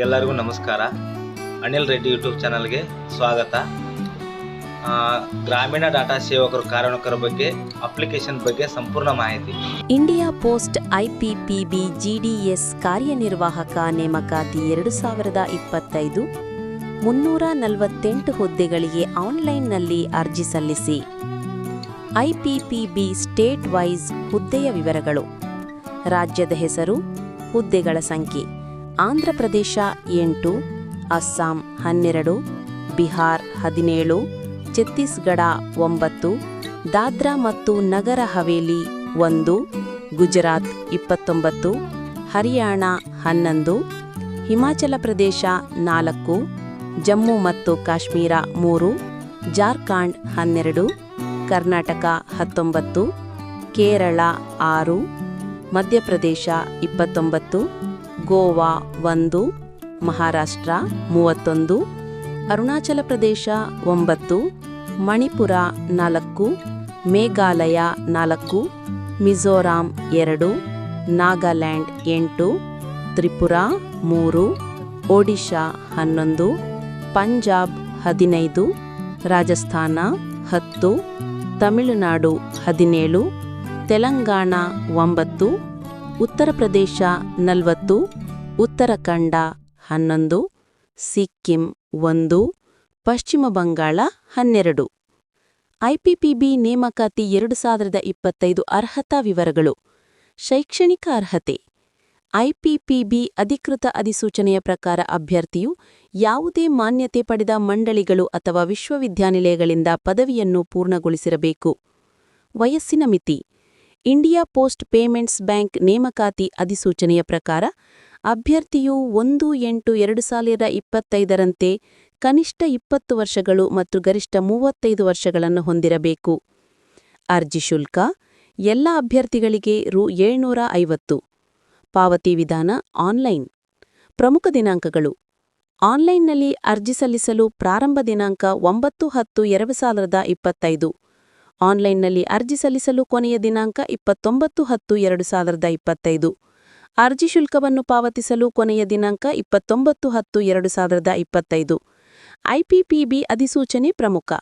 ಎಲ್ಲರಿಗೂ ನಮಸ್ಕಾರ. ಅನಿಲ್ ರೆಡ್ಡಿ ಯೂಟ್ಯೂಬ್ ಚಾನಲ್ಗೆ ಸ್ವಾಗತ. ಗ್ರಾಮೀಣ ಡಾಟಾ ಸೇವಕರು ಕಾರ್ಮಿಕರ ಬಗ್ಗೆ, ಅಪ್ಲಿಕೇಶನ್ ಬಗ್ಗೆ ಸಂಪೂರ್ಣ ಮಾಹಿತಿ. ಇಂಡಿಯಾ ಪೋಸ್ಟ್ ಐಪಿಪಿಬಿ ಜಿಡಿಎಸ್ ಕಾರ್ಯನಿರ್ವಾಹಕ ನೇಮಕಾತಿ ಎರಡು ಸಾವಿರದ ಇಪ್ಪತ್ತೈದು, ಮುನ್ನೂರ ನಲವತ್ತೆಂಟು ಹುದ್ದೆಗಳಿಗೆ ಆನ್ಲೈನ್ನಲ್ಲಿ ಅರ್ಜಿ ಸಲ್ಲಿಸಿ. ಐಪಿಪಿಬಿ ಸ್ಟೇಟ್ ವೈಸ್ ಹುದ್ದೆಯ ವಿವರಗಳು. ರಾಜ್ಯದ ಹೆಸರು, ಹುದ್ದೆಗಳ ಸಂಖ್ಯೆ. ಆಂಧ್ರಪ್ರದೇಶ ಎಂಟು, ಅಸ್ಸಾಂ ಹನ್ನೆರಡು, ಬಿಹಾರ್ ಹದಿನೇಳು, ಛತ್ತೀಸ್ಗಢ ಒಂಬತ್ತು, ದಾದ್ರಾ ಮತ್ತು ನಗರ ಹವೇಲಿ ಒಂದು, ಗುಜರಾತ್ ಇಪ್ಪತ್ತೊಂಬತ್ತು, ಹರಿಯಾಣ ಹನ್ನೊಂದು, ಹಿಮಾಚಲ ಪ್ರದೇಶ ನಾಲ್ಕು, ಜಮ್ಮು ಮತ್ತು ಕಾಶ್ಮೀರ ಮೂರು, ಜಾರ್ಖಂಡ್ ಹನ್ನೆರಡು, ಕರ್ನಾಟಕ ಹತ್ತೊಂಬತ್ತು, ಕೇರಳ ಆರು, ಮಧ್ಯಪ್ರದೇಶ ಇಪ್ಪತ್ತೊಂಬತ್ತು ಗೋವಾ ಒಂದು, ಮಹಾರಾಷ್ಟ್ರ ಮೂವತ್ತೊಂದು, ಅರುಣಾಚಲ ಪ್ರದೇಶ ಒಂಬತ್ತು, ಮಣಿಪುರ ನಾಲ್ಕು, ಮೇಘಾಲಯ ನಾಲ್ಕು, ಮಿಜೋರಾಂ ಎರಡು, ನಾಗಾಲ್ಯಾಂಡ್ ಎಂಟು, ತ್ರಿಪುರ ಮೂರು, ಒಡಿಶಾ ಹನ್ನೊಂದು, ಪಂಜಾಬ್ ಹದಿನೈದು, ರಾಜಸ್ಥಾನ ಹತ್ತು, ತಮಿಳುನಾಡು ಹದಿನೇಳು, ತೆಲಂಗಾಣ ಒಂಬತ್ತು, ಉತ್ತರ ಪ್ರದೇಶ ನಲವತ್ತು ಉತ್ತರಾಖಂಡ ಹನ್ನೊಂದು, ಸಿಕ್ಕಿಂ ಒಂದು, ಪಶ್ಚಿಮ ಬಂಗಾಳ ಹನ್ನೆರಡು. ಐಪಿಪಿಬಿ ನೇಮಕಾತಿ ಎರಡು ಸಾವಿರದ ಇಪ್ಪತ್ತೈದು ಅರ್ಹತಾ ವಿವರಗಳು. ಶೈಕ್ಷಣಿಕ ಅರ್ಹತೆ. ಐಪಿಪಿಬಿ ಅಧಿಕೃತ ಅಧಿಸೂಚನೆಯ ಪ್ರಕಾರ ಅಭ್ಯರ್ಥಿಯು ಯಾವುದೇ ಮಾನ್ಯತೆ ಪಡೆದ ಮಂಡಳಿಗಳು ಅಥವಾ ವಿಶ್ವವಿದ್ಯಾನಿಲಯಗಳಿಂದ ಪದವಿಯನ್ನು ಪೂರ್ಣಗೊಳಿಸಿರಬೇಕು. ವಯಸ್ಸಿನ ಮಿತಿ. ಇಂಡಿಯಾ ಪೋಸ್ಟ್ ಪೇಮೆಂಟ್ಸ್ ಬ್ಯಾಂಕ್ ನೇಮಕಾತಿ ಅಧಿಸೂಚನೆಯ ಪ್ರಕಾರ ಅಭ್ಯರ್ಥಿಯು ಒಂದು ಎಂಟು ಎರಡು ಸಾವಿರದ ಇಪ್ಪತ್ತೈದರಂತೆ ಕನಿಷ್ಠ ಇಪ್ಪತ್ತು ವರ್ಷಗಳು ಮತ್ತು ಗರಿಷ್ಠ ಮೂವತ್ತೈದು ವರ್ಷಗಳನ್ನು ಹೊಂದಿರಬೇಕು. ಅರ್ಜಿ ಶುಲ್ಕ ಎಲ್ಲ ಅಭ್ಯರ್ಥಿಗಳಿಗೆ ರು ಏಳ್ನೂರ ಐವತ್ತು. ಪಾವತಿ ವಿಧಾನ ಆನ್ಲೈನ್. ಪ್ರಮುಖ ದಿನಾಂಕಗಳು. ಆನ್ಲೈನ್ನಲ್ಲಿ ಅರ್ಜಿ ಸಲ್ಲಿಸಲು ಪ್ರಾರಂಭ ದಿನಾಂಕ ಒಂಬತ್ತು ಹತ್ತು ಎರಡು ಸಾವಿರದ ಇಪ್ಪತ್ತೈದು. ಆನ್ಲೈನ್ನಲ್ಲಿ ಅರ್ಜಿ ಸಲ್ಲಿಸಲು ಕೊನೆಯ ದಿನಾಂಕ ಇಪ್ಪತ್ತೊಂಬತ್ತು ಹತ್ತು ಎರಡು ಸಾವಿರದ ಇಪ್ಪತ್ತೈದು. ಅರ್ಜಿ ಶುಲ್ಕವನ್ನು ಪಾವತಿಸಲು ಕೊನೆಯ ದಿನಾಂಕ ಇಪ್ಪತ್ತೊಂಬತ್ತು ಹತ್ತು ಎರಡು ಸಾವಿರದ ಇಪ್ಪತ್ತೈದು. ಐಪಿಪಿಬಿ ಅಧಿಸೂಚನೆ ಪ್ರಮುಖ.